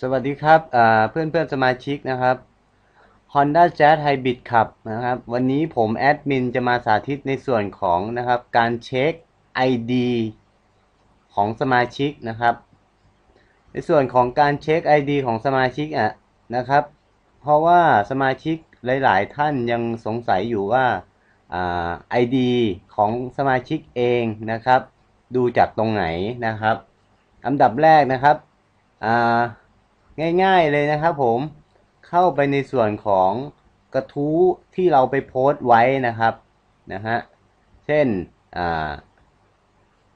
สวัสดีครับเพื่อนเพื่อนสมาชิกนะครับ Honda Jazz Hybrid ขับนะครับ วันนี้ผมแอดมินจะมาสาธิตในส่วนของนะครับ การเช็ค ID ของสมาชิกนะครับ ในส่วนของการเช็ค ID ของสมาชิกอะนะครับ เพราะว่าสมาชิกหลาย ๆ ท่านยังสงสัยอยู่ว่าไอ่า ID ของสมาชิกเองนะครับ ดูจากตรงไหนนะครับ อันดับแรกนะครับอ่า ง่าย ๆเลยนะครับผมเข้าไปในส่วนของกระทู้ที่เราไปโพสต์ไว้นะครับนะฮะเช่นอ่า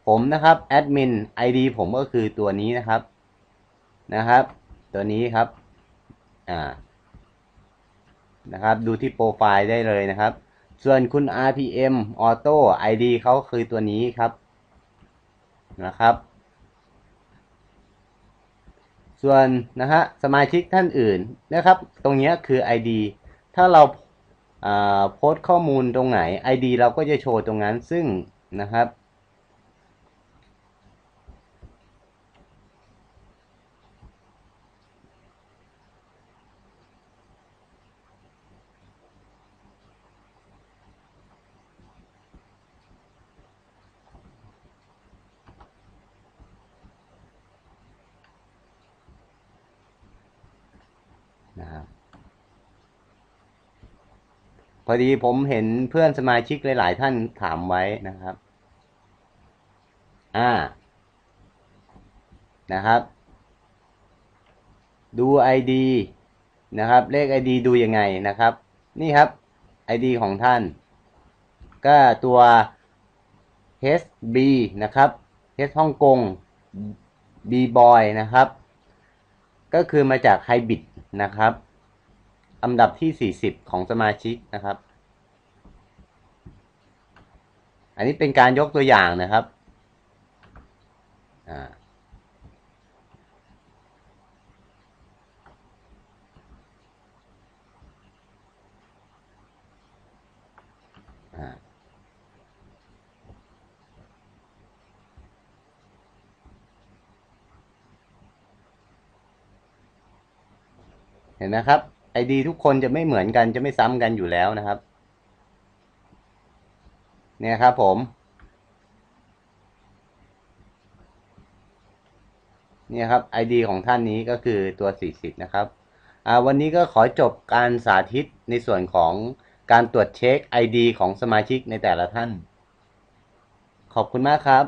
ผมนะครับแอดมิน ID ผมก็คือตัวนี้นะครับนะครับ ตัวนี้ครับอ่านะครับดูที่โปรไฟล์ได้เลยนะครับ ส่วนคุณ RPM Auto ID เขาคือตัวนี้ครับนะครับ ส่วนนะฮะสมาชิกท่านอื่นนะครับ ตรงนี้คือ ID ถ้าเราโพสต์ข้อมูลตรงไหน ID เราก็จะโชว์ตรงนั้นซึ่งนะครับนะครับ พอดีผมเห็นเพื่อนสมาชิกหลาย ๆ ท่านถามไว้นะครับ อ่า นะครับ ดู ID นะครับ เลข ID ดูยังไงนะครับ นี่ครับ ID ของท่าน ก็ตัว HB นะครับ H ฮ่องกง B boy นะครับ ก็คือมาจากไฮบิดนะครับ อันดับที่ 40 ของสมาชิกนะครับ อันนี้เป็นการยกตัวอย่างนะครับเห็นนะครับ ไอดีทุกคนจะไม่เหมือนกันจะไม่ซ้ำกันอยู่แล้วนะครับ เนี่ยครับผม เนี่ยครับ ID ของท่านนี้ก็คือตัว 40 นะครับวันนี้ก็ขอจบการสาธิตในส่วนของการตรวจเช็ค ID ของสมาชิกในแต่ละท่าน ขอบคุณมากครับ